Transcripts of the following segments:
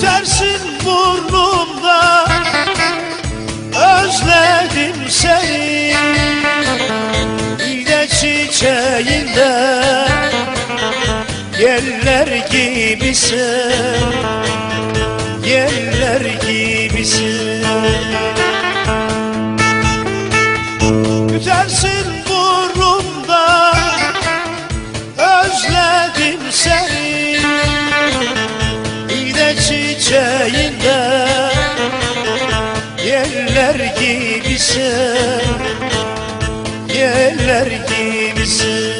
Tütersin burnumda. Özledim seni. De çiçeğinde. Yeller gibisin. Yeller gibisin çiçeğinde Yeller gibisin Yeller gibisin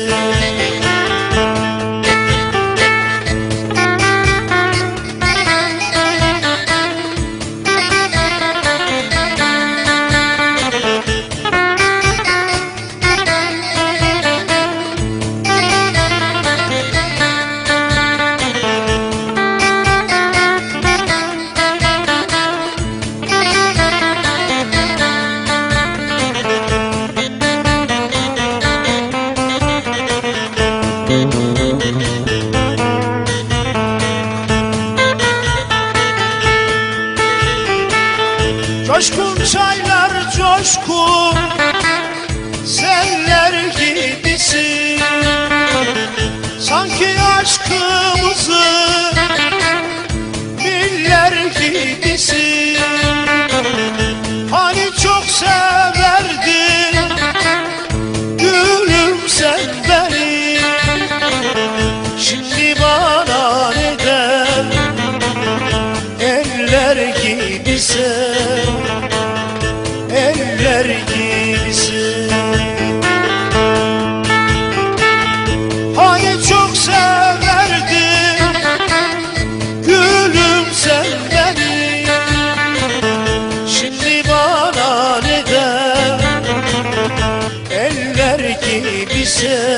Coşkun çaylar coşkun Seller gibisin. Sanki aşkımızı gibisin Eller gibisin. Hani çok severdin Gülüm Şimdi bana neden Eller gibisin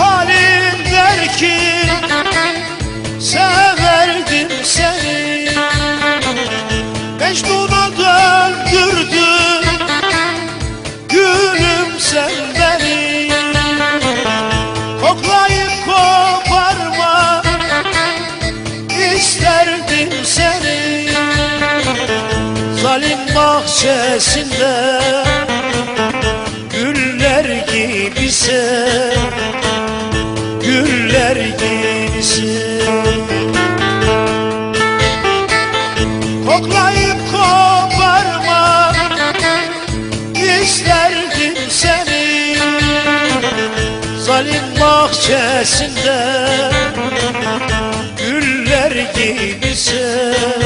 halim der ki Severdim seni. Mecnun'a döndürdün Gülüm sen beni. Koklayıp koparma isterdim seni. Zalim bahçesinde Güller gibisin gibisin Güller gibisin